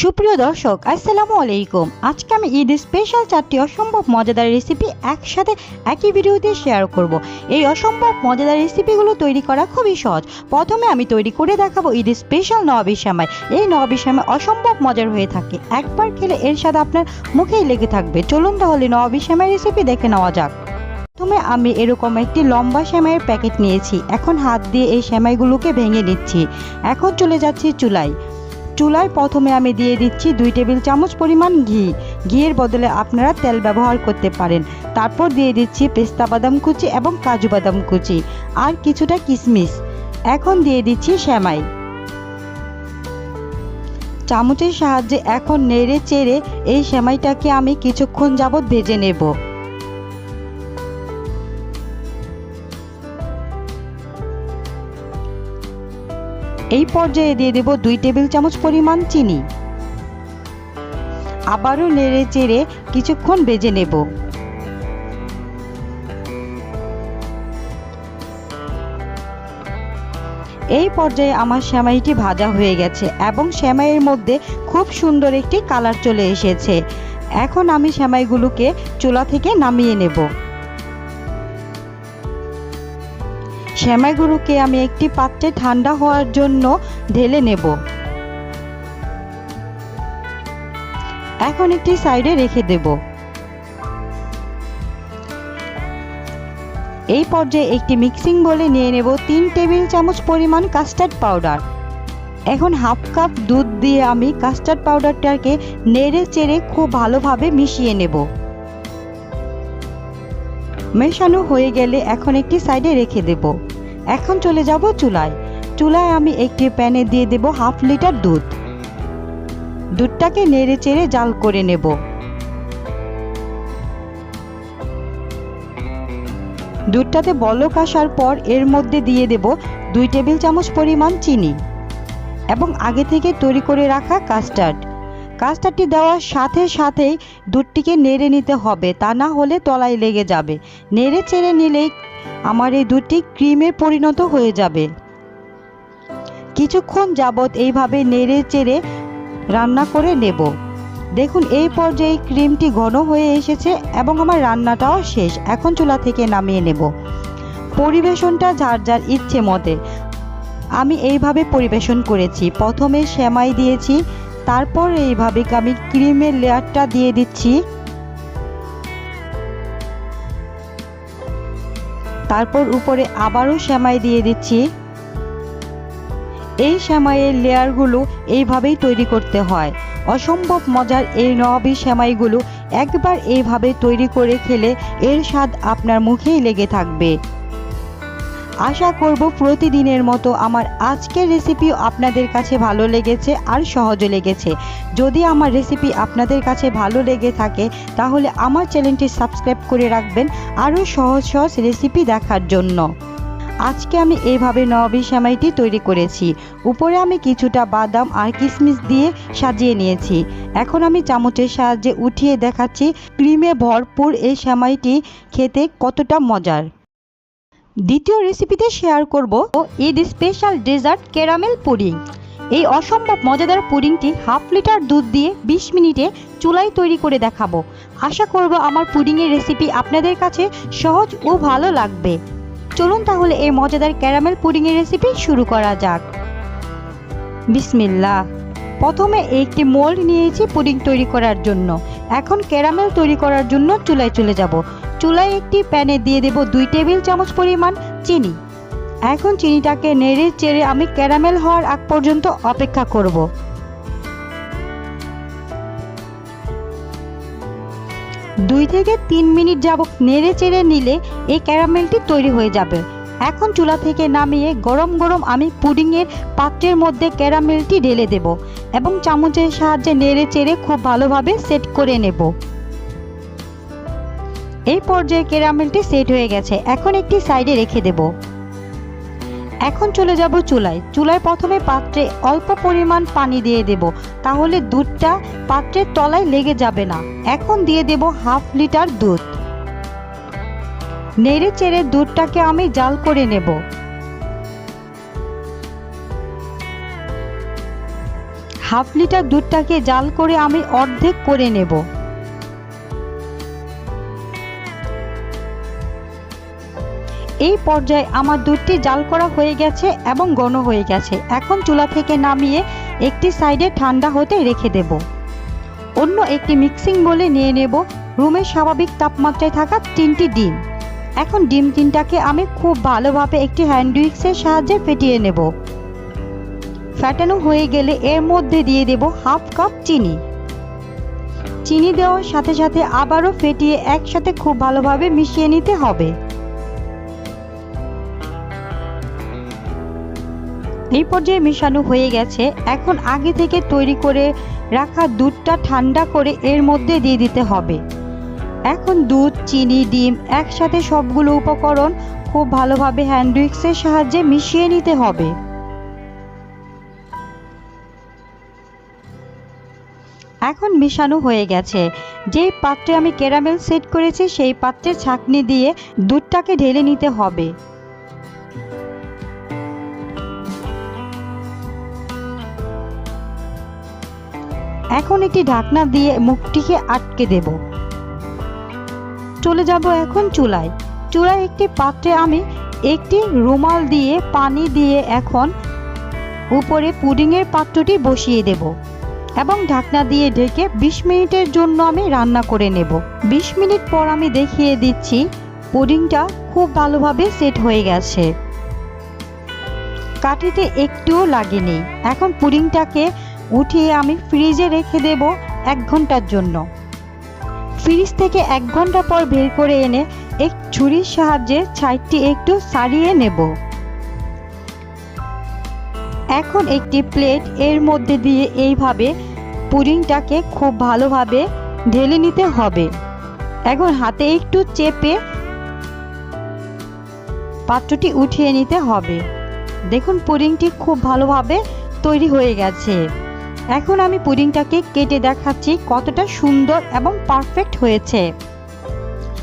সুপ্রিয় দর্শক, আসসালামু আলাইকুম। আজকে আমি ঈদ স্পেশাল চারটি অসম্ভব মজাদার রেসিপি একসাথে একই ভিডিওতে শেয়ার করব। এই অসম্ভব মজাদার রেসিপিগুলো তৈরি করা খুবই সহজ। প্রথমে আমি তৈরি করে দেখাবো ঈদ স্পেশাল নবাবি শ্যামাই এই নবাবি শ্যামাই অসম্ভব মজার হয়ে থাকে। একবার খেলে এর স্বাদ আপনার মুখেই লেগে থাকবে। চলুন তাহলে নবাবি শ্যামাই রেসিপি দেখে নেওয়া যাক। প্রথমে আমি এরকম একটি লম্বা শ্যামাইয়ের প্যাকেট নিয়েছি। এখন হাত দিয়ে এই শ্যামাইগুলোকে ভেঙে নিচ্ছি। এখন চলে যাচ্ছি চুলায়। চুলায় প্রথমে আমি দিয়ে দিচ্ছি দুই টেবিল চামচ পরিমাণ ঘি। ঘিয়ের বদলে আপনারা তেল ব্যবহার করতে পারেন। তারপর দিয়ে দিচ্ছি পেস্তা বাদাম কুচি এবং কাজু বাদাম কুচি। আর কিছুটা কিশমিশ এখন দিয়ে দিচ্ছি শ্যামাই চামচের সাহায্যে এখন নেড়ে চেড়ে এই শ্যামাইটাকে আমি কিছুক্ষণ যাবৎ ভেজে নেব। এই পর্যায়ে দিয়ে দেব দুই টেবিল চামচ পরিমাণ চিনি। আবারও নেড়ে চেড়ে কিছুক্ষণ বেজে নেব। এই পর্যায়ে আমার শ্যামাইটি ভাজা হয়ে গেছে এবং শ্যামাইয়ের মধ্যে খুব সুন্দর একটি কালার চলে এসেছে। এখন আমি শ্যামাইগুলোকে চুলা থেকে নামিয়ে নেব। শ্যামাইগুলোকে আমি একটি পাত্রে ঠান্ডা হওয়ার জন্য ঢেলে নেব। এখন একটি সাইডে রেখে দেব। এই পর্যায়ে একটি মিক্সিং বলে নিয়ে নেব তিন টেবিল চামচ পরিমাণ কাস্টার্ড পাউডার। এখন হাফ কাপ দুধ দিয়ে আমি কাস্টার্ড পাউডারটাকে নেড়ে চেড়ে খুব ভালোভাবে মিশিয়ে নেব। মেশানো হয়ে গেলে এখন একটি সাইডে রেখে দেব। এখন চলে যাব চুলায়। চুলায় আমি একটি প্যানে দিয়ে দেব হাফ লিটার দুধ। দুধটাকে নেড়ে চেড়ে জাল করে নেব। দুধটাতে বলক আসার পর এর মধ্যে দিয়ে দেব দুই টেবিল চামচ পরিমাণ চিনি এবং আগে থেকে তৈরি করে রাখা কাস্টার্ড। কাস্টারটি দেওয়ার সাথে সাথেই দুধটিকে নেড়ে নিতে হবে, তা না হলে তলায় লেগে যাবে। নেড়ে চেড়ে নিলেই আমার এই দুটি ক্রিমে পরিণত হয়ে যাবে। কিছুক্ষণ যাবৎ এইভাবে নেড়ে চেড়ে রান্না করে নেব। দেখুন, এই পর্যায়ে ক্রিমটি ঘন হয়ে এসেছে এবং আমার রান্নাটাও শেষ। এখন চুলা থেকে নামিয়ে নেব। পরিবেশনটা যার যার ইচ্ছে মতে। আমি এইভাবে পরিবেশন করেছি। প্রথমে সেমাই দিয়েছি, তারপর এইভাবে আমি ক্রিমের লেয়ারটা দিয়ে দিচ্ছি। তারপর উপরে আবারও শ্যামাই দিয়ে দিচ্ছি। এই শ্যামাইয়ের লেয়ারগুলো এইভাবেই তৈরি করতে হয়। অসম্ভব মজার এই নবি শ্যামাইগুলো একবার এইভাবে তৈরি করে খেলে এর স্বাদ আপনার মুখেই লেগে থাকবে। আশা করব প্রতিদিনের মতো আমার আজকের রেসিপিও আপনাদের কাছে ভালো লেগেছে আর সহজও লেগেছে। যদি আমার রেসিপি আপনাদের কাছে ভালো লেগে থাকে, তাহলে আমার চ্যানেলটি সাবস্ক্রাইব করে রাখবেন আরও সহজ সহজ রেসিপি দেখার জন্য। আজকে আমি এইভাবে নবাবী সেমাইটি তৈরি করেছি। উপরে আমি কিছুটা বাদাম আর কিশমিশ দিয়ে সাজিয়ে নিয়েছি। এখন আমি চামচের সাহায্যে উঠিয়ে দেখাচ্ছি ক্রিমে ভরপুর এই সেমাইটি খেতে কতটা মজার। দ্বিতীয় রেসিপিতে শেয়ার করব Eid special dessert caramel pudding এই অসম্ভব মজাদার পুডিংটি হাফ লিটার দুধ দিয়ে 20 মিনিটে চুলায় তৈরি করে দেখাবো। আশা করব আমার পুডিংয়ের রেসিপি আপনাদের কাছে সহজ ও ভালো লাগবে। চলুন তাহলে এই মজাদার ক্যারামেল পুডিংয়ের রেসিপি শুরু করা যাক। বিসমিল্লা প্রথমে একটি মোল্ড নিয়েছি পুডিং তৈরি করার জন্য। এখন ক্যারামেল তৈরি করার জন্য চুলায় চলে যাব। চুলায় একটি প্যানে দিয়ে দেব দুই টেবিল চামচ পরিমাণ চিনি। এখন চিনিটাকে নেড়ে চেড়ে আমি ক্যারামেল হওয়ার আগ পর্যন্ত অপেক্ষা করব। দুই থেকে তিন মিনিট যাবত নেড়ে চেড়ে নিলে এই ক্যারামেলটি তৈরি হয়ে যাবে। এখন চুলা থেকে নামিয়ে গরম গরম আমি পুডিংয়ের পাত্রের মধ্যে ক্যারামেলটি ঢেলে দেব এবং চামচের সাহায্যে নেড়ে চেড়ে খুব ভালোভাবে সেট করে নেব। এই পর্যায়ে ক্যারামেলটি সেট হয়ে গেছে, এখন একটি সাইডে রেখে দেব। এখন চলে যাব চুলায়। চুলায় প্রথমে পাত্রে অল্প পরিমাণ পানি দিয়ে দেব, তাহলে দুধটা পাত্রের তলায় লেগে যাবে না। এখন দিয়ে দেব হাফ লিটার দুধ। নেড়ে চেড়ে দুধটাকে আমি জাল করে নেব। হাফ লিটার দুধটাকে জাল করে আমি অর্ধেক করে নেব। এই পর্যায়ে আমার দুধটি জাল করা হয়ে গেছে এবং ঘন হয়ে গেছে। এখন চুলা থেকে নামিয়ে একটি সাইডে ঠান্ডা হতে রেখে দেব। অন্য একটি মিক্সিং বলে নিয়ে নেব। রুমের স্বাভাবিক তাপমাত্রায় থাকা তিনটি ডিম। এখন ডিম তিনটাকে আমি খুব ভালোভাবে একটি হ্যান্ড উইক্সের সাহায্যে ফেটিয়ে নেব। ফ্যাটানো হয়ে গেলে এর মধ্যে দিয়ে দেব হাফ কাপ চিনি। চিনি দেওয়ার সাথে সাথে আবারও ফেটিয়ে একসাথে খুব ভালোভাবে মিশিয়ে নিতে হবে। এই পর্যায়ে মেশানো হয়ে গেছে। এখন আগে থেকে তৈরি করে রাখা দুধটা ঠান্ডা করে এর মধ্যে দিয়ে দিতে হবে। এখন দুধ, চিনি, ডিম একসাথে সবগুলো উপকরণ খুব ভালোভাবে হ্যান্ড উইক্সের সাহায্যে মিশিয়ে নিতে হবে। এখন মিশানো হয়ে গেছে। যেই পাত্রে আমি ক্যারামেল সেট করেছি, সেই পাত্রের ছাঁকনি দিয়ে দুধটাকে ঢেলে নিতে হবে। এখন একটি ঢাকনা দিয়ে মুখটিকে আটকে দেব। চলে যাব এখন চুলায়। চুলায় একটি পাত্রে আমি একটি রুমাল দিয়ে পানি দিয়ে এখন উপরে পুডিংয়ের পাত্রটি বসিয়ে দেব এবং ঢাকনা দিয়ে ঢেকে ২০ মিনিটের জন্য আমি রান্না করে নেব। ২০ মিনিট পর আমি দেখিয়ে দিচ্ছি পুডিংটা খুব ভালোভাবে সেট হয়ে গেছে। কাঠিতে একটুও লাগেনি। এখন পুডিংটাকে উঠিয়ে আমি ফ্রিজে রেখে দেব এক ঘণ্টার জন্য। ফ্রিজ থেকে এক ঘণ্টা পর বের করে এনে এক ছুরির সাহায্যে ছাইটটি একটু সারিয়ে নেব। এখন একটি প্লেট এর মধ্যে দিয়ে এইভাবে পুডিংটাকে খুব ভালোভাবে ঢেলে নিতে হবে। এখন হাতে একটু চেপে পাত্রটি উঠিয়ে নিতে হবে। দেখুন পুডিংটি খুব ভালোভাবে তৈরি হয়ে গেছে। এখন আমি পুডিংটাকে কেটে দেখাচ্ছি কতটা সুন্দর এবং পারফেক্ট হয়েছে।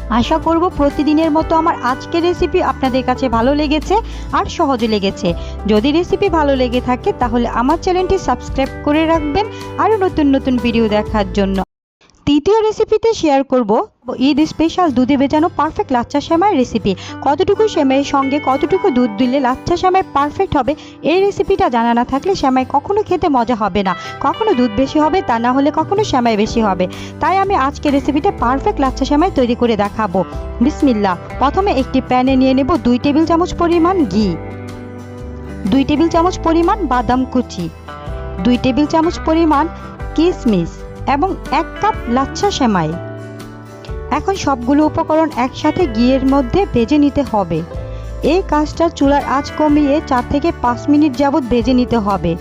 আশা করব প্রতিদিনের মতো আমার আজকের রেসিপি আপনাদের কাছে ভালো লেগেছে আর সহজে লেগেছে। যদি রেসিপি ভালো লেগে থাকে তাহলে আমার চ্যানেলটি সাবস্ক্রাইব করে রাখবেন আরও নতুন নতুন ভিডিও দেখার জন্য। তৃতীয় রেসিপিতে শেয়ার করব। ঈদ স্পেশাল দুধে ভেজানো পারফেক্ট লাচ্চা সেমাই রেসিপি কতটুকু সেমাইয়ের সঙ্গে কতটুকু দুধ দিলে লাচ্চা সেমাই পারফেক্ট হবে, এই রেসিপিটা জানা না থাকলে সেমাই কখনো খেতে মজা হবে না। কখনো দুধ বেশি হবে, তা না হলে কখনো সেমাই বেশি হবে। তাই আমি আজকে রেসিপিটা পারফেক্ট লাচ্চা সেমাই তৈরি করে দেখাবো। বিসমিল্লা প্রথমে একটি প্যানে নিয়ে নেব দুই টেবিল চামচ পরিমাণ ঘি, দুই টেবিল চামচ পরিমাণ বাদাম কুচি, দুই টেবিল চামচ পরিমাণ কিশমিশ এবং এক কাপ লাচ্ছা সেমাই। এখন সবগুলো উপকরণ একসাথে ঘিয়ের মধ্যে ভেজে নিতে হবে। এই কাজটা চুলার আঁচ কমিয়ে চার থেকে পাঁচ মিনিট যাবৎ ভেজে নিতে হবে।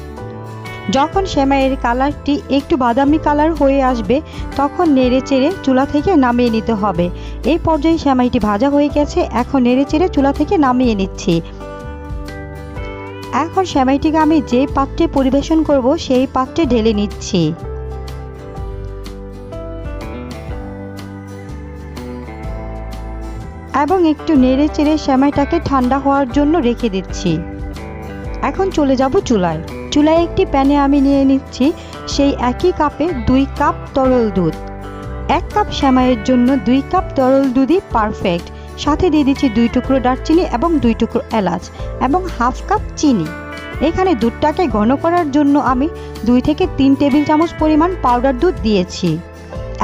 যখন সেমাইয়ের কালারটি একটু বাদামি কালার হয়ে আসবে, তখন নেড়ে চেড়ে চুলা থেকে নামিয়ে নিতে হবে। এই পর্যায়ে সেমাইটি ভাজা হয়ে গেছে, এখন নেড়ে চেড়ে চুলা থেকে নামিয়ে নিচ্ছি। এখন সেমাইটিকে আমি যে পাত্রে পরিবেশন করব, সেই পাত্রে ঢেলে নিচ্ছি। এবং একটু নেড়ে চেড়ে সেমাইটাকে ঠান্ডা হওয়ার জন্য রেখে দিচ্ছি। এখন চলে যাব চুলায়। চুলায় একটি প্যানে আমি নিয়ে নিচ্ছি সেই একই কাপে দুই কাপ তরল দুধ। এক কাপ সেমাইয়ের জন্য দুই কাপ তরল দুধই পারফেক্ট। সাথে দিয়ে দিচ্ছি দুই টুকরো দারচিনি এবং দুই টুকরো এলাচ এবং হাফ কাপ চিনি। এখানে দুধটাকে ঘন করার জন্য আমি দুই থেকে তিন টেবিল চামচ পরিমাণ পাউডার দুধ দিয়েছি।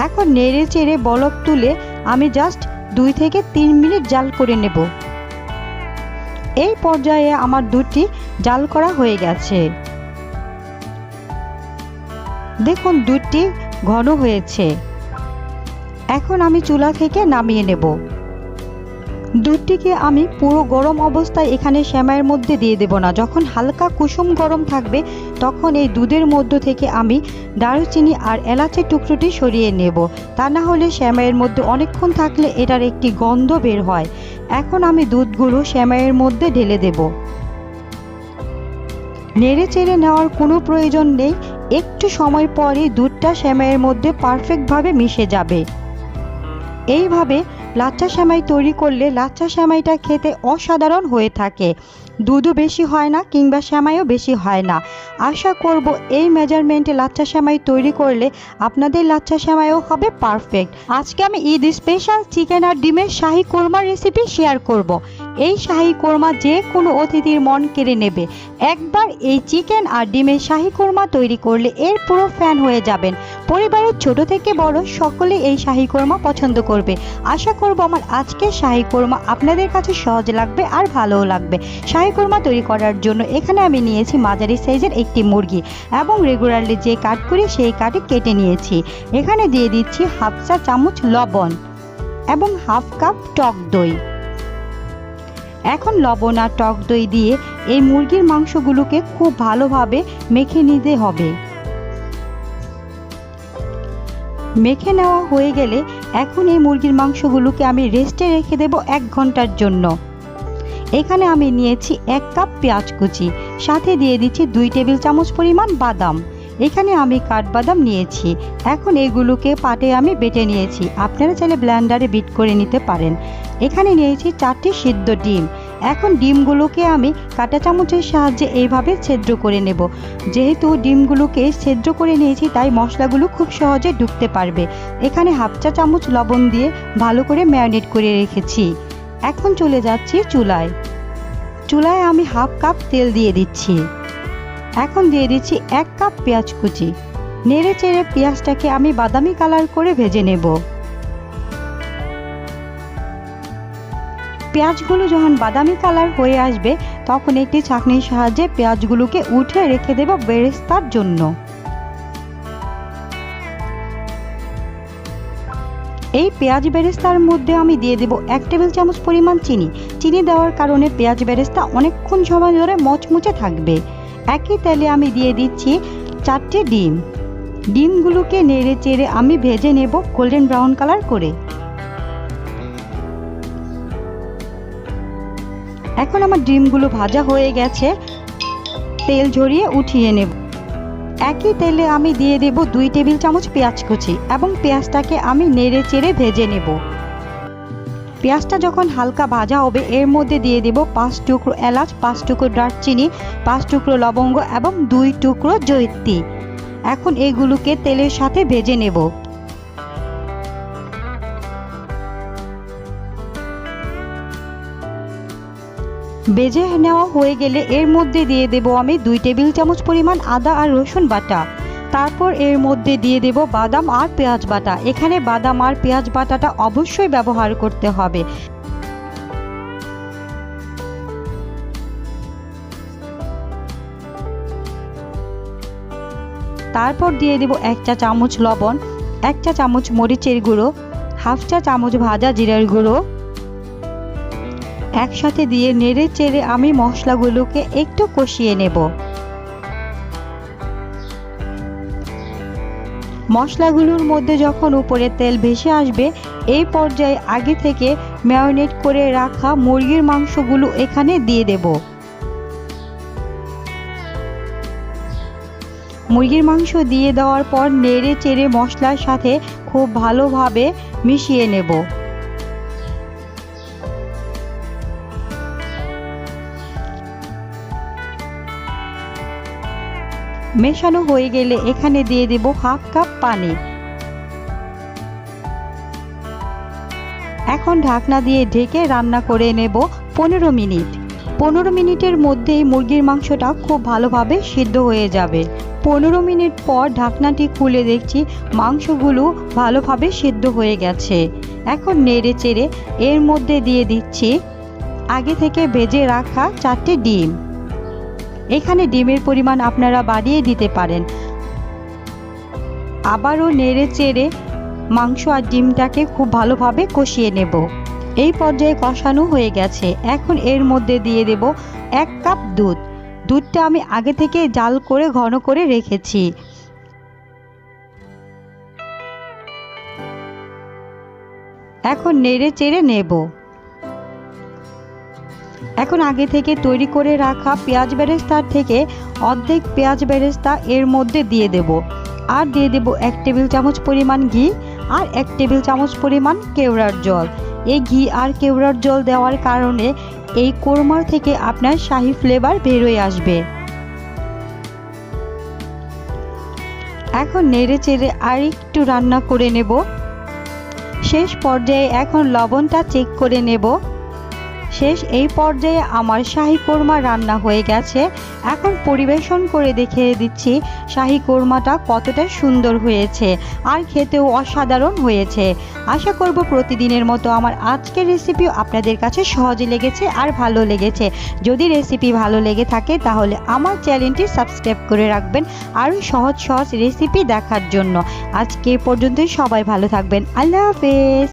এখন নেড়ে চেড়ে বলক তুলে আমি জাস্ট দুই থেকে তিন মিনিট জাল করে নেব। এই পর্যায়ে আমার দুধটি জাল করা হয়ে গেছে। দেখুন দুধটি ঘন হয়েছে। এখন আমি চুলা থেকে নামিয়ে নেব। দুধটিকে আমি পুরো গরম অবস্থায় এখানে শ্যামাইয়ের মধ্যে দিয়ে দেব না। যখন হালকা কুসুম গরম থাকবে তখন এই দুধের মধ্য থেকে আমি দারুচিনি আর এলাচের টুকরোটি সরিয়ে নেব। তা না হলে শ্যামাইয়ের মধ্যে অনেকক্ষণ থাকলে এটার একটি গন্ধ বের হয়। এখন আমি দুধগুলো শ্যামাইয়ের মধ্যে ঢেলে দেব। নেড়ে চেড়ে নেওয়ার কোনো প্রয়োজন নেই। একটু সময় পরে দুধটা শ্যামাইয়ের মধ্যে পারফেক্টভাবে মিশে যাবে। এইভাবে লাচ্চা শ্যামাই তৈরি করলে লাচ্চা শ্যামাইটা খেতে অসাধারণ হয়ে থাকে। দুধও বেশি হয় না কিংবা শ্যামাইও বেশি হয় না আশা করব এই মেজারমেন্টে লাচ্চা শ্যামাই তৈরি করলে আপনাদের লাচ্চা শ্যামাইও হবে পারফেক্ট আজকে আমি ঈদ স্পেশাল চিকেন আর ডিমের শাহি কোরমার রেসিপি শেয়ার করব। এই শাহি কোরমা যে কোনো অতিথির মন কেড়ে নেবে। একবার এই চিকেন আর ডিমের শাহি কোরমা তৈরি করলে এর পুরো ফ্যান হয়ে যাবেন। পরিবারের ছোট থেকে বড় সকলে এই শাহি কোরমা পছন্দ করবে। আশা করব আমার আজকের শাহি কোরমা আপনাদের কাছে সহজ লাগবে আর ভালোও লাগবে। শাহি কোরমা তৈরি করার জন্য এখানে আমি নিয়েছি মাঝারি সাইজের একটি মুরগি এবং রেগুলারলি যে কাট করি সেই কাটে কেটে নিয়েছি। এখানে দিয়ে দিচ্ছি হাফ চা চামচ লবণ এবং হাফ কাপ টক দই। এখন লবণ আর টক দই দিয়ে এই মুরগির মাংসগুলোকে খুব ভালোভাবে মেখে নিতে হবে। মেখে নেওয়া হয়ে গেলে এখন এই মুরগির মাংসগুলোকে আমি রেস্টে রেখে দেব এক ঘণ্টার জন্য। এখানে আমি নিয়েছি এক কাপ পেঁয়াজ কুচি, সাথে দিয়ে দিচ্ছি দুই টেবিল চামচ পরিমাণ বাদাম। এখানে আমি কাঠবাদাম নিয়েছি, এখন এগুলোকে পাটে আমি বেটে নিয়েছি। আপনারা চাইলে ব্ল্যান্ডারে বিট করে নিতে পারেন। এখানে নিয়েছি চারটি সিদ্ধ ডিম। এখন ডিমগুলোকে আমি কাঁটা চামচের সাহায্যে এইভাবে ছেদ্র করে নেব। যেহেতু ডিমগুলোকে ছেদ্র করে নিয়েছি, তাই মশলাগুলো খুব সহজে ঢুকতে পারবে। এখানে হাফ চা চামচ লবণ দিয়ে ভালো করে ম্যারিনেট করে রেখেছি। এখন চলে যাচ্ছি চুলায়। চুলায় আমি হাফ কাপ তেল দিয়ে দিচ্ছি। এখন দিয়ে দিচ্ছি এক কাপ পেঁয়াজ কুচি। নেড়ে চেড়ে পেঁয়াজটাকে আমি বাদামি কালার করে ভেজে নেব। পেঁয়াজগুলো যখন বাদামি কালার হয়ে আসবে, তখন একটি ছাঁকনির সাহায্যে পেঁয়াজগুলোকে উঠে রেখে দেব বেরেস্তার জন্য। এই পেঁয়াজ বেরেস্তার মধ্যে আমি দিয়ে দেব এক টেবিল চামচ পরিমাণ চিনি। চিনি দেওয়ার কারণে পেঁয়াজ বেরেস্তা অনেকক্ষণ সময় ধরে মচমুচে থাকবে। একই তেলে আমি দিয়ে দিচ্ছি চারটে ডিম। ডিমগুলোকে নেড়ে চেড়ে আমি ভেজে নেব গোল্ডেন ব্রাউন কালার করে। এখন আমার ডিমগুলো ভাজা হয়ে গেছে, তেল ঝরিয়ে উঠিয়ে নেব। একই তেলে আমি দিয়ে দেব দুই টেবিল চামচ পেঁয়াজ কুচি এবং পেঁয়াজটাকে আমি নেড়ে চেড়ে ভেজে নেব। পেঁয়াজটা যখন হালকা ভাজা হবে, এর মধ্যে দিয়ে দেব পাঁচ টুকরো এলাচ, পাঁচ টুকরো দারচিনি, পাঁচ টুকরো লবঙ্গ এবং দুই টুকরো জৈত্রী এখন এগুলোকে তেলের সাথে ভেজে নেব। বেজে নেওয়া হয়ে গেলে এর মধ্যে দিয়ে দেব আমি দুই টেবিল চামচ পরিমাণ আদা আর রসুন বাটা। তারপর এর মধ্যে দিয়ে দেব বাদাম আর পেঁয়াজ বাটা। এখানে বাদাম আর পেঁয়াজ বাটাটা অবশ্যই ব্যবহার করতে হবে। তারপর দিয়ে দেব এক চা চামচ লবণ, এক চা চামচ মরিচের গুঁড়ো, হাফ চা চামচ ভাজা জিরার গুঁড়ো একসাথে দিয়ে নেড়ে চেড়ে আমি মশলাগুলোকে একটু কষিয়ে নেব। মশলাগুলোর মধ্যে যখন উপরে তেল ভেসে আসবে, এই পর্যায়ে আগে থেকে ম্যারিনেট করে রাখা মুরগির মাংসগুলো এখানে দিয়ে দেব। মুরগির মাংস দিয়ে দেওয়ার পর নেড়ে চেড়ে মশলার সাথে খুব ভালোভাবে মিশিয়ে নেব। মেশানো হয়ে গেলে এখানে দিয়ে দেব হাফ কাপ পানি। এখন ঢাকনা দিয়ে ঢেকে রান্না করে নেব পনেরো মিনিট। পনেরো মিনিটের মধ্যেই মুরগির মাংসটা খুব ভালোভাবে সিদ্ধ হয়ে যাবে। পনেরো মিনিট পর ঢাকনাটি খুলে দেখছি মাংসগুলো ভালোভাবে সিদ্ধ হয়ে গেছে। এখন নেড়ে চেড়ে এর মধ্যে দিয়ে দিচ্ছি আগে থেকে ভেজে রাখা চারটে ডিম। এখানে ডিমের পরিমাণ আপনারা বাড়িয়ে দিতে পারেন। আবারও নেড়ে চেড়ে মাংস আর ডিমটাকে খুব ভালোভাবে কষিয়ে নেব। এই পর্যায়ে কষানো হয়ে গেছে। এখন এর মধ্যে দিয়ে দেব এক কাপ দুধ। দুধটা আমি আগে থেকে জাল করে, ঘন করে রেখেছি। এখন নেড়ে চেড়ে নেব। এখন আগে থেকে তৈরি করে রাখা পেঁয়াজ বেরেস্তার থেকে অর্ধেক পেঁয়াজ বেরেস্তা এর মধ্যে দিয়ে দেব। আর দিয়ে দেব এক টেবিল চামচ পরিমাণ ঘি আর এক টেবিল চামচ পরিমাণ কেওড়ার জল। এই ঘি আর কেওড়ার জল দেওয়ার কারণে এই কোরমার থেকে আপনার শাহি ফ্লেভার বেরোয় আসবে। এখন নেড়ে চেড়ে আর একটু রান্না করে নেব। শেষ পর্যায়ে এখন লবণটা চেক করে নেব। শেষ এই পর্যায়ে আমার শাহি কোরমা রান্না হয়ে গেছে। এখন পরিবেশন করে দেখিয়ে দিচ্ছি শাহি কোরমাটা কতটা সুন্দর হয়েছে আর খেতেও অসাধারণ হয়েছে। আশা করব প্রতিদিনের মতো আমার আজকের রেসিপিও আপনাদের কাছে সহজে লেগেছে আর ভালো লেগেছে। যদি রেসিপি ভালো লেগে থাকে তাহলে আমার চ্যানেলটি সাবস্ক্রাইব করে রাখবেন আরও সহজ সহজ রেসিপি দেখার জন্য। আজকে পর্যন্তই সবাই ভালো থাকবেন। আল্লাহ হাফেজ।